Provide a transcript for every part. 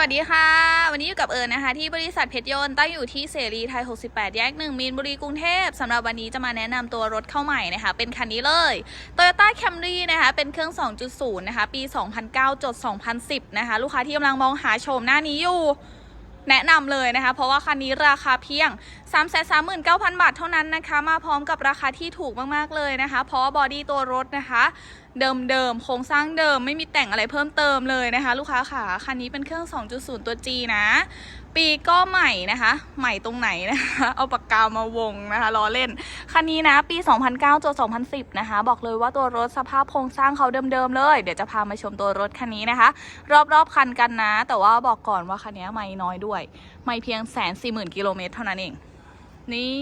วัสดีค่ะ วันนี้อยู่กับเอิญนะคะ ที่บริษัทเพชรยนต์ตั้งอยู่ที่เสรีไทย 68 แยก 1 มีนบุรีกรุงเทพสำหรับวันนี้จะมาแนะนำตัวรถเข้าใหม่นะคะ เป็นคันนี้เลย Toyota Camry นะคะ เป็นเครื่อง 2.0 นะคะ ปี 2009จด2010 นะคะ ลูกค้าที่กำลังมองหาชมหน้านี้อยู่แนะนำเลยนะคะ เพราะว่าคันนี้ราคาเพียง 339,000 บาทเท่านั้นนะคะ มาพร้อมกับราคาที่ถูกมาก ๆ เลยนะคะ เพราะบอดี้ตัวรถนะคะ เดิม ๆ โครงสร้างเดิมไม่มีแต่งอะไรเพิ่มเติมเลยนะคะ ลูกค้าค่ะคันนี้เป็นเครื่อง 2.0 ตัว G นะ ปีก็ใหม่นะคะ ใหม่ตรงไหนนะคะ เอาปากกามาวงนะคะล้อเล่น คันนี้นะ ปี 2009จด2010 นะคะ บอกเลยว่าตัวรถสภาพโครงสร้างเขาเดิม ๆ เลย เดี๋ยวจะพามาชมตัวรถคันนี้นะคะ รอบ ๆ คันกันนะ แต่ว่าบอกก่อนว่าคันนี้ไม่น้อยด้วย ไม่เพียงแสนสี่หมื่นกิโลเมตรเท่านั้นเอง นี่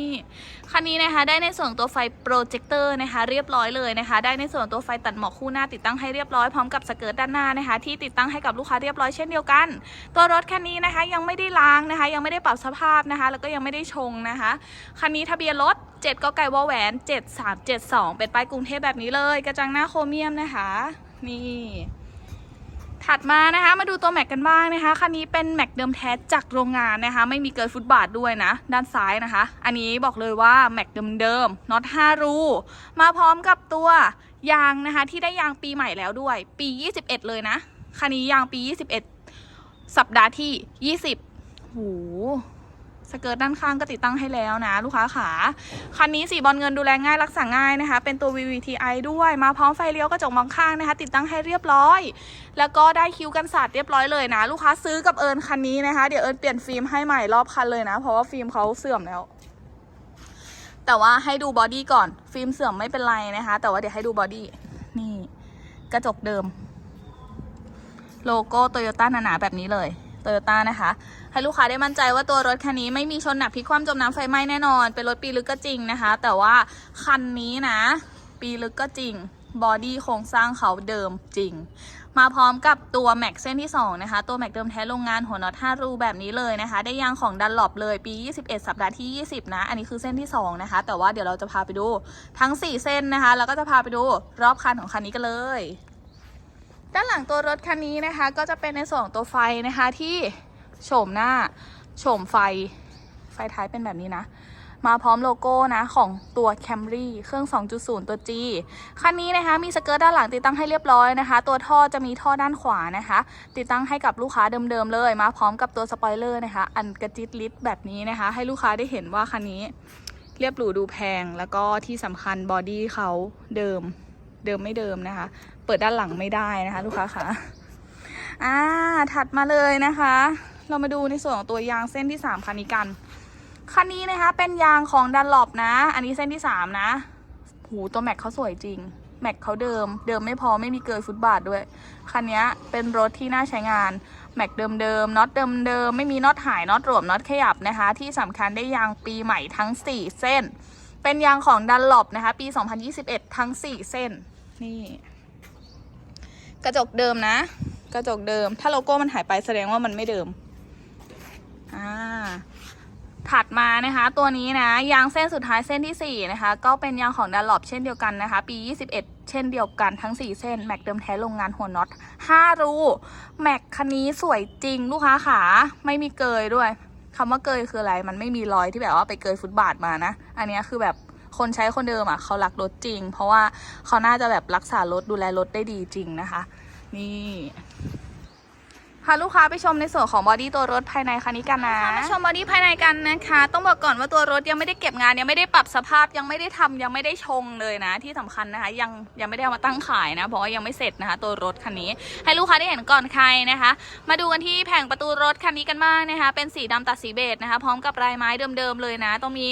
คันนี้นะคะได้ในส่วนตัวไฟโปรเจคเตอร์นะคะเรียบร้อยเลยนะคะ ได้ในส่วนตัวไฟตัดหมอกคู่หน้าติดตั้งให้เรียบร้อยพร้อมกับสเกิร์ตด้านหน้านะคะ ที่ติดตั้งให้กับลูกค้าเรียบร้อยเช่นเดียวกัน ตัวรถคันนี้นะคะยังไม่ได้ล้างนะคะ ยังไม่ได้ปรับสภาพนะคะ แล้วก็ยังไม่ได้ชงนะคะคันนี้ทะเบียนรถ7กไก่วอแหวน 7372 เป็นป้ายกรุงเทพแบบนี้เลย กระจังหน้าโครเมียมนะคะ นี่ ถัดมานะคะ มาดูตัวแม็กกันบ้างนะคะ คันนี้เป็นแม็กเดิมแท้จากโรงงานนะคะ ไม่มีเกินฟุตบาทด้วยนะ ด้านซ้ายนะคะ อันนี้บอกเลยว่าแม็กเดิมๆน็อต5รูมาพร้อมกับตัวยางนะคะ ที่ได้ยางปีใหม่แล้วด้วย ปี 21 เลยนะ คันนี้ยางปี 21 สัปดาห์ที่ 20 หู สเกิร์ตด้านข้างก็ติดตั้งให้แล้วนะ ลูกค้าขาคันนี้สีบอลเงินดูแลง่ายรักษาง่ายนะคะ เป็นตัว VVTi ด้วยมาพร้อมไฟเลี้ยวกระจกมองข้างนะคะ ติดตั้งให้เรียบร้อย แล้วก็ได้คิ้วกันสาดเรียบร้อยเลยนะ ลูกค้าซื้อกับเอิญคันนี้นะคะ เดี๋ยวเอิญเปลี่ยนฟิล์มให้ใหม่รอบคันเลยนะ เพราะว่าฟิล์มเขาเสื่อมแล้ว แต่ว่าให้ดูบอดี้ก่อนฟิล์มเสื่อมไม่เป็นไรนะคะ แต่ว่าเดี๋ยวให้ดูบอดี้นี่กระจกเดิม โลโก้โตโยต้าหนาๆแบบนี้เลย โตโยต้านะคะ ให้ลูกค้าได้มั่นใจว่าตัวรถคันนี้ไม่มีชนหนักพลิกคว่ำจมน้ำไฟไหม้แน่นอน เป็นรถปีลึกก็จริงนะคะ แต่ว่าคันนี้นะ ปีลึกก็จริงบอดี้โครงสร้างเขาเดิมจริง มาพร้อมกับตัวแม็กเส้นที่ 2 นะคะ ตัวแม็กเดิมแท้โรงงานหัวน็อต5รูแบบนี้เลยนะคะ ได้ยางของดันหลบเลยปี 21 สัปดาห์ที่ 20 นะ อันนี้คือเส้นที่ 2 นะคะ แต่ว่าเดี๋ยวเราจะพาไปดูทั้ง 4 เส้นนะคะ แล้วก็จะพาไปดูรอบคันของคันนี้กันเลย ด้านหลังตัวรถคันนี้นะคะ ก็จะเป็นในส่วนของตัวไฟนะคะที่โฉมหน้าโฉมไฟ ไฟท้ายเป็นแบบนี้นะ มาพร้อมโลโก้นะของตัว Camry เครื่อง 2.0 ตัว G คันนี้นะคะมีสเกิร์ตด้านหลังติดตั้งให้เรียบร้อยนะคะ ตัวท่อจะมีท่อด้านขวานะคะ ติดตั้งให้กับลูกค้าเดิมๆเลย มาพร้อมกับตัวสปอยเลอร์นะคะ อันกระจิตลิดแบบนี้นะคะ ให้ลูกค้าได้เห็นว่าคันนี้เรียบหรูดูแพงแล้วก็ที่สำคัญบอดี้เขาเดิมเดิมไม่เดิมนะคะ เปิดด้านหลังไม่ได้นะคะ ลูกค้าค่ะอ่าถัดมาเลยนะคะ เรามาดูในส่วนของตัวยางเส้นที่3คันนี้กันคันนี้นะคะเป็นยางของดันหลบนะ อันนี้เส้นที่ 3 นะ หูตัวแม็กเขาสวยจริง แม็กเขาเดิม เดิมไม่พอไม่มีเกินฟุตบาทด้วย คันนี้เป็นรถที่น่าใช้งาน แม็กเดิมเดิมน็อตเดิมเดิมไม่มีน็อตหายน็อตหลวมน็อตขยับนะคะ ที่สำคัญได้ยางปีใหม่ทั้ง 4 เส้น เป็นยางของดันหลบนะคะ ปี 2021 ทั้ง 4 เส้น นี่ กระจกเดิมนะ กระจกเดิม ถ้าโลโก้มันหายไปแสดงว่ามันไม่เดิม อ่า ถัดมานะคะ ตัวนี้นะ ยางเส้นสุดท้ายเส้นที่ 4 นะคะ ก็เป็นยางของดันหลบเช่นเดียวกันนะคะ ปี 21 เช่นเดียวกันทั้ง 4 เส้น แม็กเดิมแท้โรงงานหัวน็อต 5 รู แม็กคันนี้สวยจริงลูกค้าขา ไม่มีเกยด้วยคำว่าเกยคืออะไร มันไม่มีรอยที่แบบว่าไปเกยฟุตบาทมานะ อันนี้คือแบบ คนใช้คนเดิมอะเขารักรถจริง เพราะว่าเขาน่าจะแบบรักษารถดูแลรถได้ดีจริงนะคะ นี่พาลูกค้าไปชมในส่วนของบอดี้ตัวรถภายในคันนี้กันนะมาชมบอดี้ภายในกันนะคะ ต้องบอกก่อนว่าตัวรถยังไม่ได้เก็บงานยังไม่ได้ปรับสภาพยังไม่ได้ทำยังไม่ได้ชงเลยนะ ที่สำคัญนะคะ ยังยังไม่ได้เอามาตั้งขายนะเพราะว่ายังไม่เสร็จนะคะ ตัวรถคันนี้ ให้ลูกค้าได้เห็นก่อนใครนะคะ มาดูกันที่แผงประตูรถคันนี้กันบ้างนะคะ เป็นสีดำตัดสีเบจนะคะ พร้อมกับลายไม้เดิมๆเลยนะ ต้องมี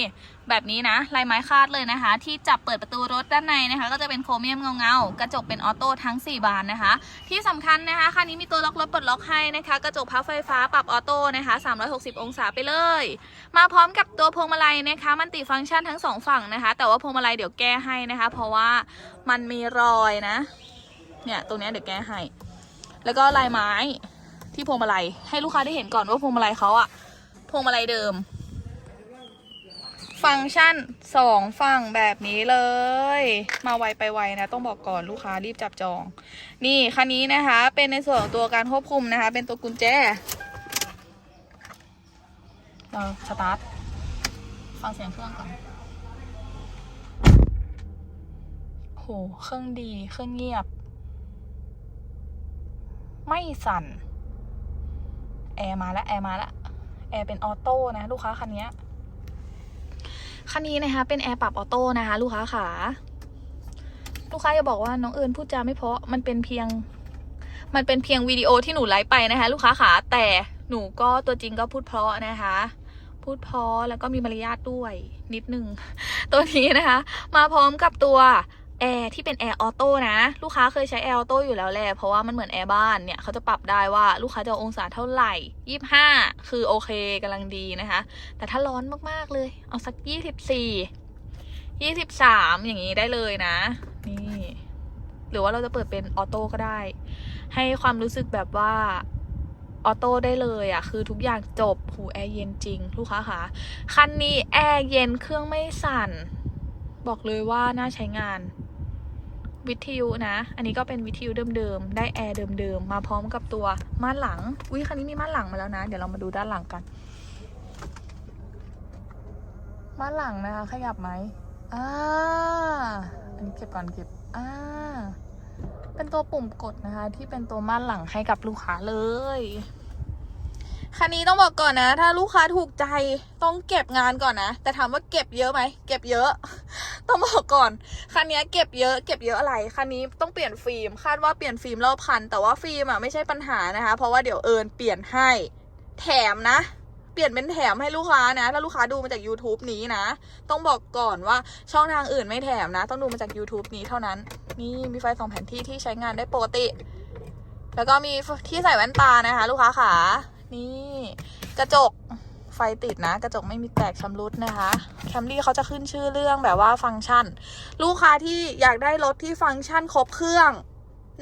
แบบนี้นะลายไม้คาดเลยนะคะ ที่จับเปิดประตูรถด้านในนะคะ ก็จะเป็นโครเมียมเงาๆกระจกเป็นออโต้ทั้ง 4 บานนะคะ ที่สำคัญนะคะคันนี้มีตัวล็อกรถปลดล็อกให้นะคะ กระจกพับไฟฟ้าปรับออโต้นะคะ 360 องศาไปเลย มาพร้อมกับตัวพวงมาลัยนะคะมันติฟังก์ชันทั้งสองฝั่งนะคะ แต่ว่าพวงมาลัยเดี๋ยวแก้ให้นะคะ เพราะว่ามันมีรอยนะเนี่ยตรงนี้เดี๋ยวแก้ให้ แล้วก็ลายไม้ที่พวงมาลัยให้ลูกค้าได้เห็นก่อนว่าพวงมาลัยเขาอะพวงมาลัยเดิม ฟังก์ชันสองฝั่งแบบนี้เลย มาไวไปไวนะ ต้องบอกก่อนลูกค้ารีบจับจอง นี่คันนี้นะคะ เป็นในส่วนของตัวการควบคุมนะคะ เป็นตัวกุญแจเราสตาร์ทฟังเสียงเครื่องก่อนโหเครื่องดีเครื่องเงียบ ไม่สั่น แอร์มาแล้วแอร์มาแล้วแอร์เป็นออโต้นะ ลูกค้าคันนี้ คันนี้นะคะ เป็นแอร์ปรับออโต้นะคะ ลูกค้าขาลูกค้าจะบอกว่าน้องเอิญพูดจาไม่เพราะมันเป็นเพียง มันเป็นเพียงวิดีโอที่หนูไลฟ์ไปนะคะ ลูกค้าขาแต่หนูก็ตัวจริงก็พูดเพราะนะคะ พูดเพราะแล้วก็มีมารยาทด้วยนิดนึง ตัวนี้นะคะ มาพร้อมกับตัว แอร์ที่เป็นแอร์ออโต้นะ ลูกค้าเคยใช้แอร์ออโต้อยู่แล้วแหละเพราะว่ามันเหมือนแอร์บ้านเนี่ยเขาจะปรับได้ว่าลูกค้าจะเอาองศาเท่าไหร่ยี่ห้าคือโอเคกำลังดีนะคะ แต่ถ้าร้อนมากๆเลย เอาสักยี่สิบสี่ยี่สิบสามอย่างนี้ได้เลยนะ นี่ หรือว่าเราจะเปิดเป็นออโต้ก็ได้ ให้ความรู้สึกแบบว่าออโต้ได้เลยอะ่ะ คือทุกอย่างจบหูแอร์เย็นจริง ลูกค้าค่ะคันนี้แอร์เย็นเครื่องไม่สั่น บอกเลยว่าน่าใช้งาน วิทยุนะ อันนี้ก็เป็นวิทยุเดิมๆ ได้แอร์เดิมๆ มาพร้อมกับตัวม่านหลัง อุ้ยคันนี้มีม่านหลังมาแล้วนะ เดี๋ยวเรามาดูด้านหลังกัน ม่านหลังนะคะ ขยับไหมอ่าอันนี้เก็บก่อนเก็บอ่าเป็นตัวปุ่มกดนะคะ ที่เป็นตัวม่านหลังให้กับลูกค้าเลย คันนี้ต้องบอกก่อนนะ ถ้าลูกค้าถูกใจต้องเก็บงานก่อนนะ แต่ถามว่าเก็บเยอะไหมเก็บเยอะ ต้องบอกก่อนคันนี้เก็บเยอะเก็บเยอะอะไรคันนี้ต้องเปลี่ยนฟิล์มคาดว่าเปลี่ยนฟิล์มรอบคัน แต่ว่าฟิล์มอะไม่ใช่ปัญหานะคะ เพราะว่าเดี๋ยวเอิญเปลี่ยนให้แถมนะเปลี่ยนเป็นแถมให้ลูกค้านะ ถ้าลูกค้าดูมาจาก YouTube นี้นะ ต้องบอกก่อนว่าช่องทางอื่นไม่แถมนะ ต้องดูมาจาก YouTube นี้เท่านั้น นี่มีไฟสองแผ่นที่ที่ใช้งานได้ปกติ แล้วก็มีที่ใส่แว่นตานะคะ ลูกค้าขา นี่ กระจกไฟติดนะ กระจกไม่มีแตกชำรุดนะคะแคมรี่เขาจะขึ้นชื่อเรื่องแบบว่าฟังก์ชัน ลูกค้าที่อยากได้รถที่ฟังก์ชันครบเครื่อง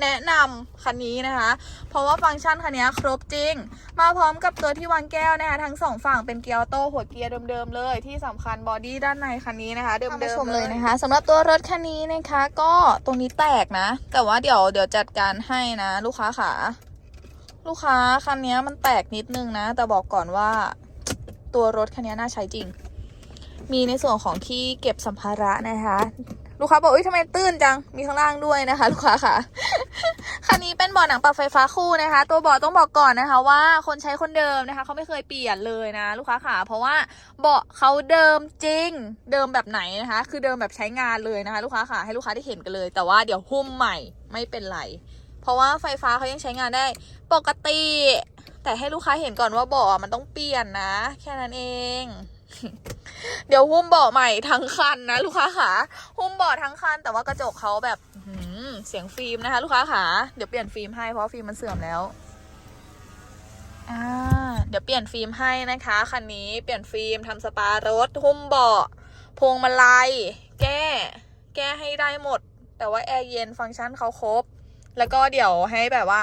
แนะนำคันนี้นะคะ เพราะว่าฟังก์ชันคันนี้ครบจริง มาพร้อมกับตัวที่วางแก้วนะคะทั้งสองฝั่งเป็นเกียร์ออโต้หัวเกียร์เดิมๆเลย ที่สำคัญบอดี้ด้านในคันนี้นะคะ เดิมๆชมเลยนะคะสำหรับตัวรถคันนี้นะคะ ก็ตรงนี้แตกนะ แต่ว่าเดี๋ยวเดี๋ยวจัดการให้นะ ลูกค้าขา ลูกค้าคันนี้มันแตกนิดนึงนะ แต่บอกก่อนว่าตัวรถคันนี้น่าใช้จริง มีในส่วนของที่เก็บสัมภาระนะคะ ลูกค้าบอกอุ้ยทำไมตื้นจัง มีข้างล่างด้วยนะคะ ลูกค้าค่ะคันนี้เป็นเบาะหนังปรับไฟฟ้าคู่นะคะ ตัวเบาะต้องบอกก่อนนะคะ ว่าคนใช้คนเดิมนะคะเขาไม่เคยเปลี่ยนเลยนะ ลูกค้าค่ะ เพราะว่าเบาะเขาเดิมจริง เดิมแบบไหนนะคะ คือเดิมแบบใช้งานเลยนะคะ ลูกค้าค่ะให้ลูกค้าได้เห็นกันเลย แต่ว่าเดี๋ยวหุ้มใหม่ไม่เป็นไร เพราะว่าไฟฟ้าเขายังใช้งานได้ปกติ แต่ให้ลูกค้าเห็นก่อนว่าเบาะมันต้องเปลี่ยนนะ แค่นั้นเอง เดี๋ยวหุ้มเบาะใหม่ทั้งคันนะลูกค้าขาหุ้มเบาะทั้งคันแต่ว่ากระจกเขาแบบหือเสียงฟิล์มนะคะ ลูกค้าขาเดี๋ยวเปลี่ยนฟิล์มให้เพราะฟิล์มมันเสื่อมแล้วอ่าเดี๋ยวเปลี่ยนฟิล์มให้นะคะคันนี้เปลี่ยนฟิล์มทำสปารถหุ้มเบาะพวงมาลัยแก้ แก้ให้ได้หมด แต่ว่าแอร์เย็นฟังก์ชันเขาครบ แล้วก็เดี๋ยวให้แบบว่า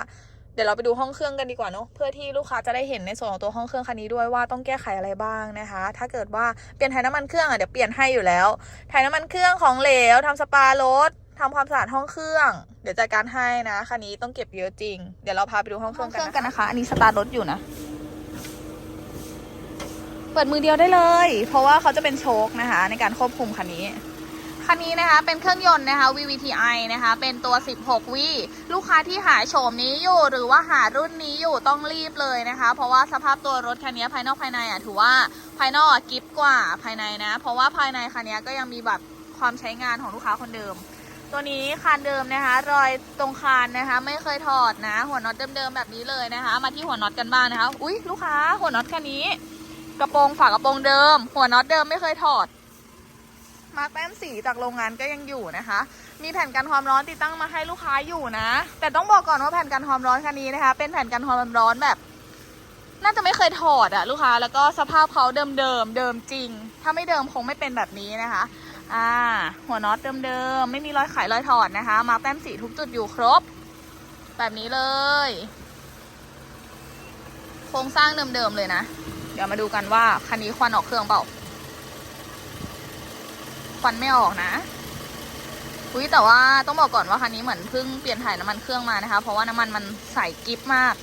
เดี๋ยวเราไปดูห้องเครื่องกันดีกว่าเนาะเพื่อที่ลูกค้าจะได้เห็นในส่วนของตัวห้องเครื่องคันนี้ด้วยว่าต้องแก้ไขอะไรบ้างนะคะ ถ้าเกิดว่าเปลี่ยนถ่ายน้ำมันเครื่องอะเดี๋ยวเปลี่ยนให้อยู่แล้วถ่ายน้ำมันเครื่องของเหลวทำสปารถทำความสะอาดห้องเครื่อง เดี๋ยวจัดการให้นะคันนี้ต้องเก็บเยอะจริง เดี๋ยวเราพาไปดูห้องเครื่องกันนะคะ อันนี้สตาร์ทรถอยู่นะ เปิดมือเดียวได้เลย เพราะว่าเขาจะเป็นโชคนะคะ ในการควบคุมคันนี้ คันนี้นะคะเป็นเครื่องยนต์นะคะ VVTi นะคะเป็นตัว 16วิลูกค้าที่หาโฉมนี้อยู่หรือว่าหารุ่นนี้อยู่ต้องรีบเลยนะคะ เพราะว่าสภาพตัวรถคันนี้ภายนอกภายในอะถือว่าภายนอกกิฟกว่าภายในนะ เพราะว่าภายในคันนี้ก็ยังมีแบบความใช้งานของลูกค้าคนเดิม ตัวนี้คานเดิมนะคะ รอยตรงคานนะคะ ไม่เคยถอดนะ หัวน็อตเดิมๆแบบนี้เลยนะคะ มาที่หัวน็อตกันบ้างนะคะ อุ้ยลูกค้าหัวน็อตคันนี้ กระโปรงฝากระโปรงเดิม หัวน็อตเดิมไม่เคยถอด มาร์กแต้มสีจากโรงงานก็ยังอยู่นะคะ มีแผ่นกันความร้อนติดตั้งมาให้ลูกค้าอยู่นะ แต่ต้องบอกก่อนว่าแผ่นกันความร้อนคันนี้นะคะ เป็นแผ่นกันความร้อนแบบ น่าจะไม่เคยถอดอะลูกค้า แล้วก็สภาพเขาเดิมเดิมๆเดิมจริง ถ้าไม่เดิมคงไม่เป็นแบบนี้นะคะ อ่า หัวน็อตเดิมๆไม่มีรอยไขรอยถอดนะคะ มาร์กแต้มสีทุกจุดอยู่ครบ แบบนี้เลย โครงสร้างเดิมๆเลยนะ เดี๋ยวมาดูกันว่าคันนี้ควันออกเครื่องเปล่า ควันไม่ออกนะอุ้ยแต่ว่าต้องบอกก่อนว่าคันนี้เหมือนเพิ่งเปลี่ยนถ่ายน้ำมันเครื่องมานะคะ เพราะว่าน้ำมันมันใสกิฟมาก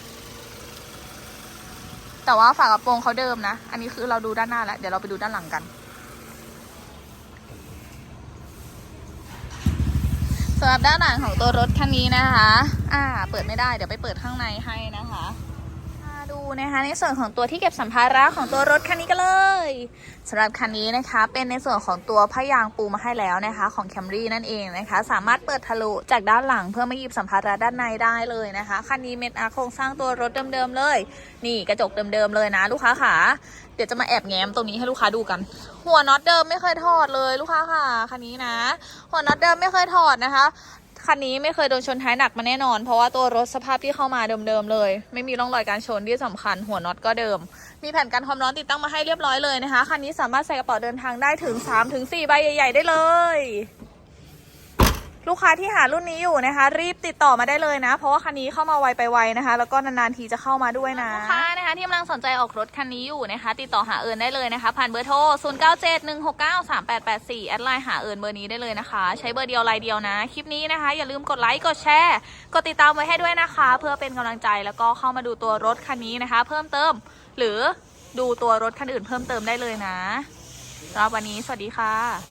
แต่ว่าฝากระโปรงเขาเดิมนะ อันนี้คือเราดูด้านหน้าแล้วเดี๋ยวเราไปดูด้านหลังกันสำหรับด้านหลังของตัวรถคันนี้นะคะ อ่า เปิดไม่ได้ เดี๋ยวไปเปิดข้างในให้นะคะ ดูนะคะในส่วนของตัวที่เก็บสัมภาระของตัวรถคันนี้กันเลยสำหรับคันนี้นะคะเป็นในส่วนของตัวพยางปูมาให้แล้วนะคะ ของ Camry นั่นเองนะคะ สามารถเปิดทะลุจากด้านหลังเพื่อมาหยิบสัมภาระด้านในได้เลยนะคะคันนี้เม็ดอาร์โครงสร้างตัวรถเดิมๆเลย นี่กระจกเดิมๆเลยนะ ลูกค้าขาเดี๋ยวจะมาแอบแง้มตรงนี้ให้ลูกค้าดูกัน หัวน็อตเดิมไม่เคยถอดเลยลูกค้าค่ะคันนี้นะ หัวน็อตเดิมไม่เคยถอดนะคะ คันนี้ไม่เคยโดนชนท้ายหนักมาแน่นอน เพราะว่าตัวรถสภาพที่เข้ามาเดิมๆเลย ไม่มีร่องรอยการชนที่สำคัญหัวน็อตก็เดิม มีแผ่นกันความร้อนติดตั้งมาให้เรียบร้อยเลยนะคะ คันนี้สามารถใส่กระเป๋าเดินทางได้ถึง 3-4 ใบใหญ่ ๆ ได้เลย ลูกค้าที่หารุ่นนี้อยู่นะคะ รีบติดต่อมาได้เลยนะ เพราะว่าคันนี้เข้ามาไวไปไวนะคะ แล้วก็นานๆทีจะเข้ามาด้วยนะลูกค้านะคะที่กำลังสนใจออกรถคันนี้อยู่นะคะ ติดต่อหาเอิญได้เลยนะคะ ผ่านเบอร์โทร 0971693884 แอดไลน์หาเอิญเบอร์นี้ได้เลยนะคะ ใช้เบอร์เดียวรายเดียวนะ คลิปนี้นะคะ อย่าลืมกดไลค์กดแชร์กดติดตามไว้ให้ด้วยนะคะ เพื่อเป็นกำลังใจแล้วก็เข้ามาดูตัวรถคันนี้นะคะ เพิ่มเติม หรือดูตัวรถคันอื่นเพิ่มเติมได้เลยนะสำหรับวันนี้สวัสดีค่ะ